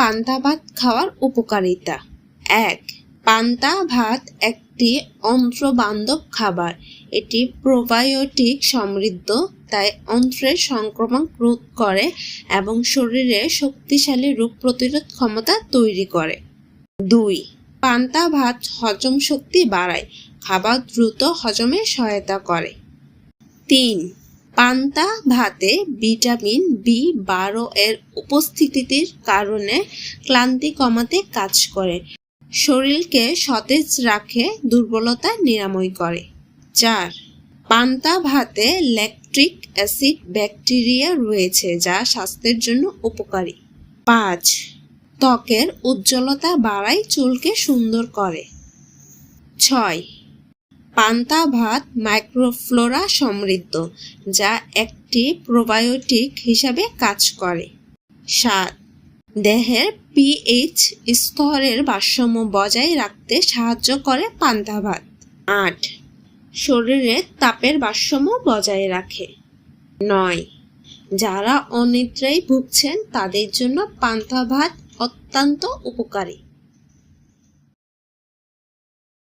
পান্তা ভাত খাওয়ার উপকারিতা। এক, পান্তা ভাত একটি অন্ত্রবান্ধব খাবার। এটি প্রোবায়োটিক সমৃদ্ধ, তাই অন্ত্রের সংক্রমণ রোধ করে এবং শরীরে শক্তিশালী রোগ প্রতিরোধ ক্ষমতা তৈরি করে। দুই, পান্তা ভাত হজম শক্তি বাড়ায়। খাবার দ্রুত হজমে সহায়তা করে। তিন পান্তা, ভাতে, ভিটামিন বি বারো এর উপস্থিতির কারণে ক্লান্তি কমাতে কাজ করে। শরীরকে সতেজ রাখে, দুর্বলতা নিরাময় করে। চার, পান্তা, ভাতে ল্যাকট্রিক অ্যাসিড ব্যাকটেরিয়া রয়েছে যা স্বাস্থ্যের জন্য উপকারী। পাঁচ, ত্বকের উজ্জ্বলতা বাড়ায় চুলকে সুন্দর করে। ছয় পান্তা ভাত মাইক্রোফ্লোরা সমৃদ্ধ, যা একটি প্রোবায়োটিক হিসাবে কাজ করে। সাত, দেহের পিএইচ স্তরের ভারসাম্য বজায় রাখতে সাহায্য করে পান্তা ভাত। আট, শরীরে তাপের ভারসাম্য বজায় রাখে। নয়, যারা অনিদ্রায় ভুগছেন তাদের জন্য পান্তা ভাত অত্যন্ত উপকারী।